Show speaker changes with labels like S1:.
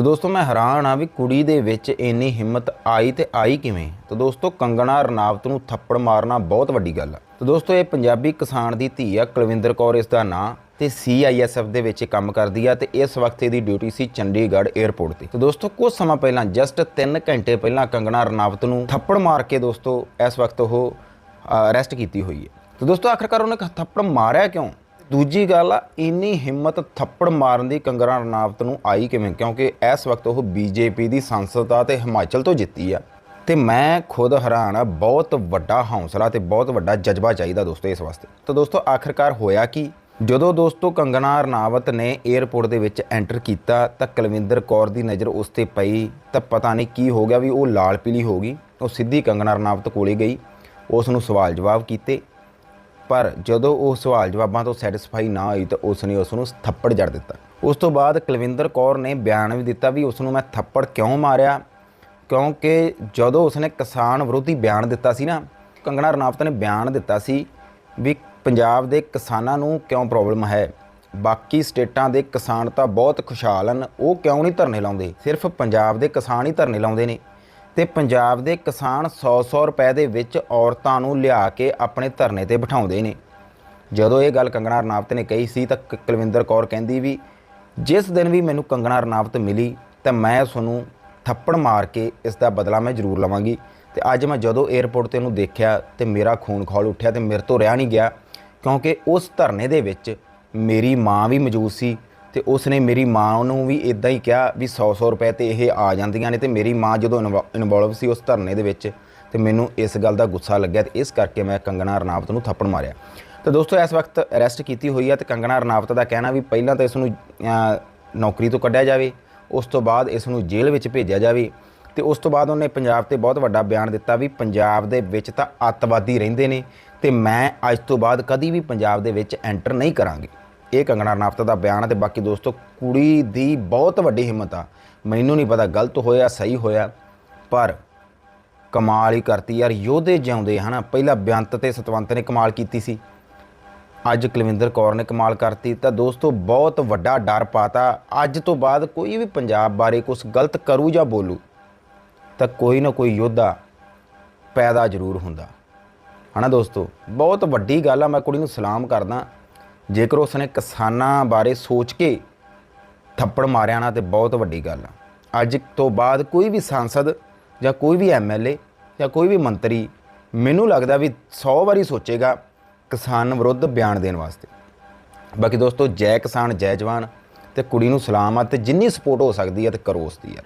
S1: ਤਾਂ ਦੋਸਤੋ ਮੈਂ ਹੈਰਾਨ ਆ ਵੀ ਕੁੜੀ ਦੇ ਵਿੱਚ ਇੰਨੀ ਹਿੰਮਤ ਆਈ ਤੇ ਆਈ ਕਿਵੇਂ? ਤਾਂ ਦੋਸਤੋ ਕੰਗਣਾ ਰਣਾਵਤ ਨੂੰ ਥੱਪੜ ਮਾਰਨਾ ਬਹੁਤ ਵੱਡੀ ਗੱਲ ਆ। ਤਾਂ ਦੋਸਤੋ ਇਹ ਪੰਜਾਬੀ ਕਿਸਾਨ ਦੀ ਧੀ ਆ, ਕੁਲਵਿੰਦਰ ਕੌਰ ਇਸ ਦਾ ਨਾਂ, ਤੇ ਸੀਆਈਐਸਐਫ ਦੇ ਵਿੱਚ ਕੰਮ ਕਰਦੀ ਆ ਤੇ ਇਸ ਵਕਤ ਇਹਦੀ ਡਿਊਟੀ ਸੀ ਚੰਡੀਗੜ੍ਹ 에ਅਰਪੋਰਟ ਤੇ। ਤਾਂ ਦੋਸਤੋ ਕੁਝ ਸਮਾਂ ਪਹਿਲਾਂ, ਜਸਟ 3 ਘੰਟੇ ਪਹਿਲਾਂ ਕੰਗਣਾ ਰਣਾਵਤ ਨੂੰ ਥੱਪੜ ਮਾਰ ਕੇ ਦੋਸਤੋ ਇਸ ਵਕਤ ਉਹ ਅਰੈਸਟ ਕੀਤੀ ਹੋਈ ਹੈ। ਤਾਂ ਦੋਸਤੋ ਆਖਰਕਾਰ ਉਹਨੇ ਥੱਪੜ ਮਾਰਿਆ ਕਿਉਂ? ਦੂਜੀ ਗੱਲ ਆ, ਇੰਨੀ ਹਿੰਮਤ ਥੱਪੜ ਮਾਰਨ ਦੀ ਕੰਗਣਾ ਰਣਾਵਤ ਨੂੰ ਆਈ ਕਿਵੇਂ? ਕਿਉਂਕਿ ਇਸ ਵਕਤ ਉਹ ਬੀਜੇਪੀ ਦੀ ਸੰਸਦ ਆ ਤੇ ਹਿਮਾਚਲ ਤੋਂ ਜਿੱਤੀ ਆ। ਤੇ ਮੈਂ ਖੁਦ ਹੈਰਾਨ ਆ, ਬਹੁਤ ਵੱਡਾ ਹੌਸਲਾ ਤੇ ਬਹੁਤ ਵੱਡਾ ਜਜ਼ਬਾ ਚਾਹੀਦਾ ਦੋਸਤੋ ਇਸ ਵਾਸਤੇ। ਤਾਂ ਦੋਸਤੋ, ਆਖਰਕਾਰ ਹੋਇਆ ਕੀ? ਜਦੋਂ ਦੋਸਤੋ ਕੰਗਣਾ ਰਣਾਵਤ ਨੇ 에ਅਰਪੋਰਟ ਦੇ ਵਿੱਚ ਐਂਟਰ ਕੀਤਾ, ਤਾਂ ਕੁਲਵਿੰਦਰ ਕੌਰ ਦੀ ਨਜ਼ਰ ਉਸ ਤੇ ਪਈ, ਤਾਂ ਪਤਾ ਨਹੀਂ ਕੀ ਹੋ ਗਿਆ ਵੀ ਉਹ ਲਾਲ ਪੀਲੀ ਹੋ ਗਈ। ਉਹ ਸਿੱਧੀ ਕੰਗਣਾ ਰਣਾਵਤ ਕੋਲੇ ਗਈ, ਉਸ ਨੂੰ ਸਵਾਲ ਜਵਾਬ ਕੀਤੇ। ਪਰ ਜਦੋਂ ਉਹ ਸਵਾਲ ਜਵਾਬਾਂ ਤੋਂ ਸੈਟੀਸਫਾਈ ਨਾ ਹੋਈ ਤਾਂ ਉਸ ਨੇ ਉਸ ਨੂੰ ਥੱਪੜ ਜੜ ਦਿੱਤਾ। ਉਸ ਤੋਂ ਬਾਅਦ ਕੁਲਵਿੰਦਰ ਕੌਰ ਨੇ ਬਿਆਨ ਵੀ ਦਿੱਤਾ ਵੀ ਉਸ ਨੂੰ ਮੈਂ ਥੱਪੜ ਕਿਉਂ ਮਾਰਿਆ? ਕਿਉਂਕਿ ਜਦੋਂ ਉਸਨੇ ਕਿਸਾਨ ਵਿਰੋਧੀ ਬਿਆਨ ਦਿੱਤਾ ਸੀ ਨਾ, ਕੰਗਣਾ ਰਣਾਵਤ ਨੇ ਬਿਆਨ ਦਿੱਤਾ ਸੀ ਵੀ ਪੰਜਾਬ ਦੇ ਕਿਸਾਨਾਂ ਨੂੰ ਕਿਉਂ ਪ੍ਰੋਬਲਮ ਹੈ? ਬਾਕੀ ਸਟੇਟਾਂ ਦੇ ਕਿਸਾਨ ਤਾਂ ਬਹੁਤ ਖੁਸ਼ਹਾਲ ਹਨ, ਉਹ ਕਿਉਂ ਨਹੀਂ ਧਰਨੇ ਲਾਉਂਦੇ? ਸਿਰਫ ਪੰਜਾਬ ਦੇ ਕਿਸਾਨ ਹੀ ਧਰਨੇ ਲਾਉਂਦੇ ਨੇ। ਤੇ ਪੰਜਾਬ ਦੇ ਕਿਸਾਨ 100-100 ਰੁਪਏ ਦੇ ਵਿੱਚ ਔਰਤਾਂ ਨੂੰ ਲਿਆ ਕੇ ਆਪਣੇ ਧਰਨੇ ਤੇ ਬਿਠਾਉਂਦੇ ਨੇ। ਜਦੋਂ ਇਹ ਗੱਲ ਕੰਗਣਾ ਰਣਾਵਤ ਨੇ ਕਹੀ ਸੀ ਤਾਂ ਕ- ਕੁਲਵਿੰਦਰ ਕੌਰ ਕਹਿੰਦੀ ਵੀ, ਜਿਸ ਦਿਨ ਵੀ ਮੈਨੂੰ ਕੰਗਣਾ ਰਣਾਵਤ ਮਿਲੀ, ਤਾਂ ਮੈਂ ਉਸ ਨੂੰ ਥੱਪੜ ਮਾਰ ਕੇ ਇਸ ਦਾ ਬਦਲਾ ਮੈਂ ਜ਼ਰੂਰ ਲਵਾਂਗੀ। ਤੇ ਅੱਜ ਮੈਂ ਜਦੋਂ 에ਅਰਪੋਰਟ ਤੇ ਉਹਨੂੰ ਦੇਖਿਆ ਤੇ ਮੇਰਾ ਖੂਨ ਖੌਲ ਉੱਠਿਆ ਤੇ ਮੇਰੇ ਤੋਂ ਰਿਹਾ ਨਹੀਂ ਗਿਆ, ਕਿਉਂਕਿ ਉਸ ਧਰਨੇ ਦੇ ਵਿੱਚ ਮੇਰੀ ਮਾਂ ਵੀ ਮੌਜੂਦ ਸੀ ਤੇ ਉਸ ਨੇ ਮੇਰੀ ਮਾਂ ਨੂੰ ਵੀ ਇਦਾਂ ਹੀ ਕਿਹਾ ਵੀ 100-100 ਰੁਪਏ ਤੇ ਇਹ ਆ ਜਾਂਦੀਆਂ ਨੇ ਤੇ ਮੇਰੀ ਮਾਂ ਜਦੋਂ ਇਨਵੋਲਵ ਸੀ ਉਸ ਧਰਨੇ ਦੇ ਵਿੱਚ ਤੇ ਮੈਨੂੰ ਇਸ ਗੱਲ ਦਾ ਗੁੱਸਾ ਲੱਗਿਆ ਤੇ ਇਸ ਕਰਕੇ ਮੈਂ ਕੰਗਣਾ ਰਣਾਵਤ ਨੂੰ ਥੱਪੜ ਮਾਰਿਆ। ਤੇ ਦੋਸਤੋ, ਇਸ ਵਕਤ ਅਰੈਸਟ ਕੀਤੀ ਹੋਈ ਹੈ ਤੇ ਕੰਗਣਾ ਰਣਾਵਤ ਦਾ ਕਹਿਣਾ ਵੀ ਪਹਿਲਾਂ ਤਾਂ ਇਸ ਨੂੰ ਨੌਕਰੀ ਤੋਂ ਕੱਢਿਆ ਜਾਵੇ, ਉਸ ਤੋਂ ਬਾਅਦ ਇਸ ਨੂੰ ਜੇਲ੍ਹ ਵਿੱਚ ਭੇਜਿਆ ਜਾਵੇ ਤੇ ਉਸ ਤੋਂ ਬਾਅਦ ਉਹਨੇ ਪੰਜਾਬ ਤੇ ਬਹੁਤ ਵੱਡਾ ਬਿਆਨ ਦਿੱਤਾ ਵੀ ਪੰਜਾਬ ਦੇ ਵਿੱਚ ਤਾਂ ਅੱਤਵਾਦੀ ਰਹਿੰਦੇ ਨੇ ਤੇ ਮੈਂ ਅੱਜ ਤੋਂ ਬਾਅਦ ਕਦੀ ਵੀ ਪੰਜਾਬ ਦੇ ਵਿੱਚ ਐਂਟਰ ਨਹੀਂ ਕਰਾਂਗੀ। ਇਹ ਕੰਗਣਾ ਰਣਾਵਤ ਦਾ ਬਿਆਨ ਹੈ ਤੇ ਬਾਕੀ ਦੋਸਤੋ, ਕੁੜੀ ਦੀ ਬਹੁਤ ਵੱਡੀ ਹਿੰਮਤ ਆ। ਮੈਨੂੰ ਨਹੀਂ ਪਤਾ ਗਲਤ ਹੋਇਆ, ਸਹੀ ਹੋਇਆ, ਪਰ ਕਮਾਲ ਹੀ ਕਰਤੀ ਯਾਰ, ਯੋਧੇ ਜਿਉਂਦੇ ਹਨਾ। ਪਹਿਲਾਂ ਬੇਅੰਤ ਤੇ ਸਤਵੰਤ ਨੇ ਕਮਾਲ ਕੀਤੀ ਸੀ। ਅੱਜ ਕੁਲਵਿੰਦਰ ਕੌਰ ਨੇ ਕਮਾਲ ਕਰਤੀ। ਤਾਂ ਦੋਸਤੋ, ਬਹੁਤ ਵੱਡਾ ਡਰ ਪਾਤਾ। ਅੱਜ ਤੋਂ ਬਾਅਦ ਕੋਈ ਵੀ ਪੰਜਾਬ ਬਾਰੇ ਕੁਝ ਗਲਤ ਕਰੂ ਜਾਂ ਬੋਲੂ, ਤਾਂ ਕੋਈ ਨਾ ਕੋਈ ਯੋਧਾ ਪੈਦਾ ਜ਼ਰੂਰ ਹੁੰਦਾ। ਹਨਾ ਦੋਸਤੋ, ਬਹੁਤ ਵੱਡੀ ਗੱਲ ਆ। ਮੈਂ ਕੁੜੀ ਨੂੰ ਸਲਾਮ ਕਰਦਾ। ਜੇਕਰ ਉਸਨੇ ਕਿਸਾਨਾਂ ਬਾਰੇ ਸੋਚ ਕੇ ਥੱਪੜ ਮਾਰਿਆ ਨਾ, ਤੇ ਬਹੁਤ ਵੱਡੀ ਗੱਲ ਆ। ਅੱਜ ਤੋਂ ਬਾਅਦ ਕੋਈ ਵੀ ਸੰਸਦ ਜਾਂ ਕੋਈ ਵੀ ਐਮਐਲਏ ਜਾਂ ਕੋਈ ਵੀ ਮੰਤਰੀ ਮੈਨੂੰ ਲੱਗਦਾ ਵੀ 100 ਵਾਰੀ ਸੋਚੇਗਾ ਕਿਸਾਨ ਵਿਰੁੱਧ ਬਿਆਨ ਦੇਣ ਵਾਸਤੇ। ਬਾਕੀ ਦੋਸਤੋ, ਜੈ ਕਿਸਾਨ, ਜੈ ਜਵਾਨ, ਤੇ ਕੁੜੀ ਨੂੰ ਸਲਾਮ ਆ, ਤੇ ਜਿੰਨੀ ਸਪੋਰਟ ਹੋ ਸਕਦੀ ਹੈ ਤੇ ਕਰੋ ਉਸ ਦੀ ਯਾਰ।